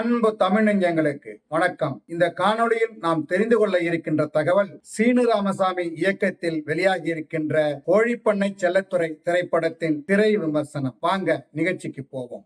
அன்பு தமிழ்நெஞ்சங்களுக்கு வணக்கம். இந்த காணொளியில் நாம் தெரிந்து கொள்ள இருக்கின்ற தகவல் சீனு ராமசாமி இயக்கத்தில் வெளியாகி இருக்கின்ற கோழிப்பண்ணை செல்லத்துறை திரைப்படத்தின் திரை விமர்சனம். வாங்க நிகழ்ச்சிக்கு போவோம்.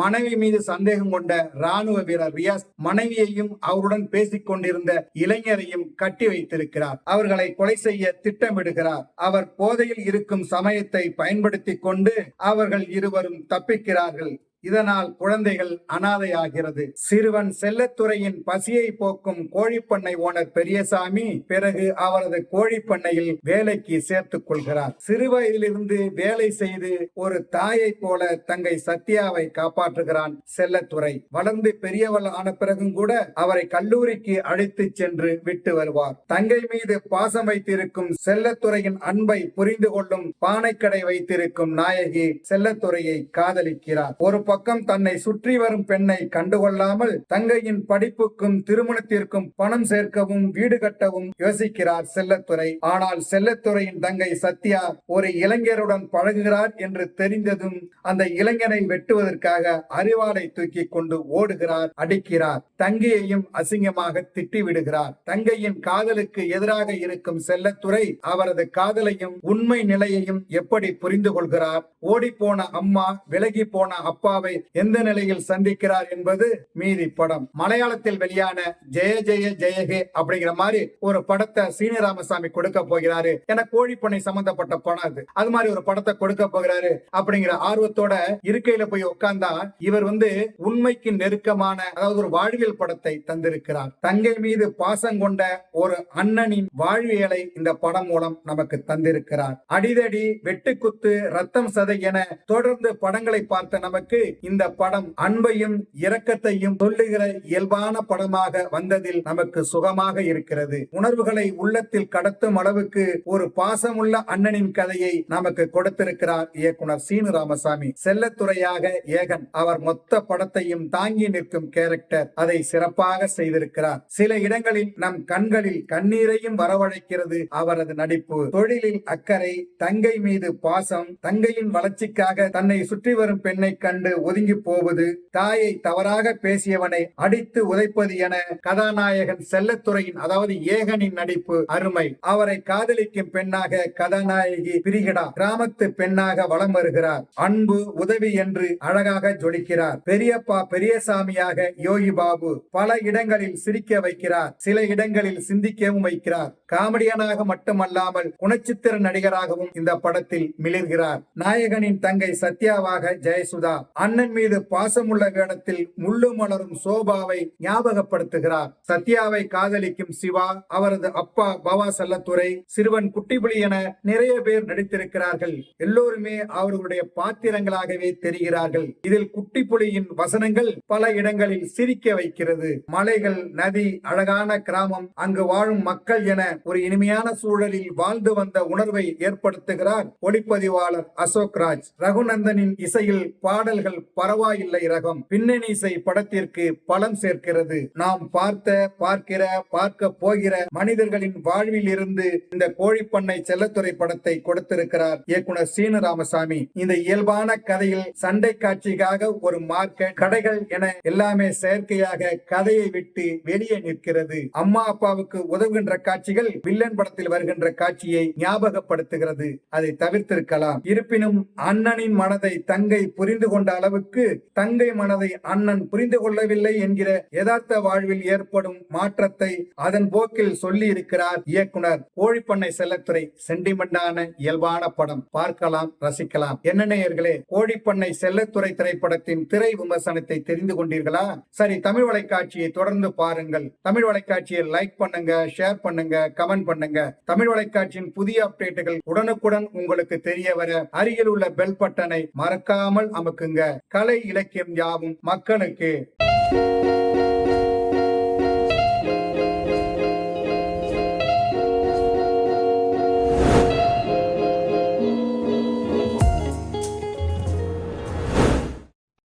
மனைவி மீது சந்தேகம் கொண்ட ராணுவ வீரர் ரியாஸ் மனைவியையும் அவருடன் பேசிக் கொண்டிருந்த இளைஞரையும் கட்டி வைத்திருக்கிறார். அவர்களை கொலை செய்ய திட்டமிடுகிறார். அவர் போதையில் இருக்கும் சமயத்தை பயன்படுத்திக் கொண்டு அவர்கள் இருவரும் தப்பிக்கிறார்கள். இதனால் குழந்தைகள் அனாதையாகிறது. சிறுவன் செல்லத்துறையின் பசியை போக்கும் கோழிப்பண்ணை ஓனர் பெரியசாமி பிறகு அவரது கோழிப்பண்ணையில் வேலைக்கு சேர்த்துக் கொள்கிறார். சிறுவயதிலிருந்து வேலை செய்து ஒரு தாயை போல தங்கை சத்யாவை காப்பாற்றுகிறான் செல்லத்துறை. வளர்ந்து பெரியவள் ஆன பிறகும் கூட அவரை கல்லூரிக்கு அழைத்து சென்று விட்டு வருவார். தங்கை மீது பாசம் வைத்திருக்கும் செல்லத்துறையின் அன்பை புரிந்து கொள்ளும் பானைக்கடை வைத்திருக்கும் நாயகி செல்லத்துறையை காதலிக்கிறார். ஒரு பக்கம் தன்னை சுற்றி வரும் பெண்ணை கண்டுகொள்ளாமல் தங்கையின் படிப்புக்கும் திருமணத்திற்கும் பணம் சேர்க்கவும் வீடு கட்டவும் யோசிக்கிறார் செல்லத்துறை. ஆனால் செல்லத்துறையின் தங்கை சத்யா ஒரு இளைஞருடன் பழகுகிறார் என்று தெரிந்ததும் அந்த இளைஞனை வெட்டுவதற்காக அறிவாளை தூக்கி கொண்டு ஓடுகிறார் அடிக்கிறார். தங்கையையும் அசிங்கமாக திட்டி விடுகிறார் தங்கையின் காதலுக்கு எதிராக இருக்கும் செல்லத்துறை அவரது காதலையும் உண்மை நிலையையும் எப்படி புரிந்து கொள்கிறார் ஓடிப்போன அம்மா விலகி போன அப்பா அப்பாவை எந்த நிலையில் சந்திக்கிறார் என்பது மீதி படம். மலையாளத்தில் வெளியான ஜெய ஜெய ஜெயகே அப்படிங்கிற மாதிரி ஒரு படத்தை சீனி ராமசாமி கொடுக்க போகிறாரு. என கோழிப்பண்ணை சம்பந்தப்பட்ட படம் அது. அது மாதிரி ஒரு படத்தை கொடுக்க போகிறாரு அப்படிங்கிற ஆர்வத்தோட இருக்கையில போய் உட்கார்ந்தா இவர் வந்து உண்மைக்கு நெருக்கமான அதாவது ஒரு வாழ்வியல் படத்தை தந்திருக்கிறார். தங்கை மீது பாசம் கொண்ட ஒரு அண்ணனின் வாழ்வியலை இந்த படம் மூலம் நமக்கு தந்திருக்கிறார். அடிதடி வெட்டுக்குத்து ரத்தம் சதை என தொடர்ந்து படங்களை பார்த்த நமக்கு இந்த படம் அன்பையும் இரக்கத்தையும் சொல்லுகிற இயல்பான படமாக வந்ததில் நமக்கு சுகமாக இருக்கிறது. உணர்வுகளை உள்ளத்தில் கடத்தும் அளவுக்கு ஒரு பாசமுள்ள அண்ணனின் கதையை நமக்கு கொடுத்திருக்கிறார் இயக்குனர் சீனு ராமசாமி. செல்லத்துறையாக ஏகன் அவர் மொத்த படத்தையும் தாங்கி நிற்கும் கேரக்டர் அதை சிறப்பாக செய்திருக்கிறார். சில இடங்களில் நம் கண்களில் கண்ணீரையும் வரவழைக்கிறது அவரது நடிப்பு. தொழிலில் அக்கறை தங்கை மீது பாசம் தங்கையின் வளர்ச்சிக்காக தன்னை சுற்றி வரும் பெண்ணை கண்டு ஒதுங்கி போவது தாயை தவறாக பேசியவனை அடித்து உதைப்பது என கதாநாயகன் செல்லத்துறையின் அதாவது ஏகனின் நடிப்பு அருமை. அவரை காதலிக்கும் பெண்ணாக கதாநாயகி பிரிகிடா கிராமத்து பெண்ணாக வளம் வருகிறார். அன்பு உதவி என்று அழகாக ஜொலிக்கிறார். பெரியப்பா பெரியசாமியாக யோகி பாபு பல இடங்களில் சிரிக்க வைக்கிறார். சில இடங்களில் சிந்திக்கவும் வைக்கிறார். காமெடியனாக மட்டுமல்லாமல் குணச்சித்திர நடிகராகவும் இந்த படத்தில் மிளிர்கிறார். நாயகனின் தங்கை சத்யாவாக ஜெயசுதா அண்ணன் மீது பாசமுள்ள வேடத்தில் முள்ளு மலரும் சோபாவை ஞாபகப்படுத்துகிறார். சத்யாவை காதலிக்கும் சிவா அவரது அப்பா பவா செல்லத்துறை சிறுவன் குட்டிபுலி என நிறைய பேர் நடித்திருக்கிறார்கள். எல்லோருமே அவர்களுடைய பாத்திரங்களாகவே தெரிகிறார்கள். இதில் குட்டிப்புலியின் வசனங்கள் பல இடங்களில் சிரிக்க வைக்கிறது. மலைகள் நதி அழகான கிராமம் அங்கு வாழும் மக்கள் என ஒரு இனிமையான சூழலில் வாழ்ந்து வந்த உணர்வை ஏற்படுத்துகிறார் ஒளிப்பதிவாளர் அசோக் ராஜ். ரகுநந்தனின் இசையில் பாடல்கள் பரவாயில்லை ரகம். பின்னணி இசை படத்திற்கு பலம் சேர்க்கிறது. நாம் பார்த்த பார்க்கிற பார்க்க போகிற மனிதர்களின் வாழ்வில் இருந்து இந்த கோழிப்பண்ணை செல்லத்துறை படத்தை கொடுத்திருக்கிறார் இயக்குனர் சீன ராமசாமி. இந்த இயல்பான கதையில் சண்டை காட்சிக்காக ஒரு மார்க்கெட் கடைகள் என எல்லாமே செயற்கையாக கதையை விட்டு வெளியே நிற்கிறது. அம்மா அப்பாவுக்கு உதவுகின்ற காட்சிகள் வில்லன் படத்தில் வருகின்ற காட்சியை ஞாபகப்படுத்துகிறது. அதை தவிர்த்திருக்கலாம். இருப்பினும் அண்ணனின் மனதை தங்கை புரிந்து கொண்டாலும் அளவுக்கு தங்கை மனதை அண்ணன் புரிந்து கொள்ளவில்லை என்கிற யதார்த்த வாழ்வில் ஏற்படும் மாற்றத்தை அதன் போக்கில் சொல்லி இருக்கிறார் இயக்குனர் கோழிப்பண்ணை செல்லத்துறை சென்டிமெண்டான இயல்பான படம். பார்க்கலாம் ரசிக்கலாம். என்ன நேயர்களே கோழிப்பண்ணை செல்லத்துறை திரைப்படத்தின் திரை விமர்சனத்தை தெரிந்து கொண்டீர்களா? சரி தமிழ் வலைக்காட்சியை தொடர்ந்து பாருங்கள். தமிழ் வலைக்காட்சியை லைக் பண்ணுங்க ஷேர் பண்ணுங்க கமெண்ட் பண்ணுங்க. தமிழ் வலைக்காட்சியின் புதிய அப்டேட்டுகள் உடனுக்குடன் உங்களுக்கு தெரிய வர அருகில் உள்ள பெல் பட்டனை மறக்காமல் அமுக்குங்க. கலை இலக்கியம் யாவும் மக்களுக்கு.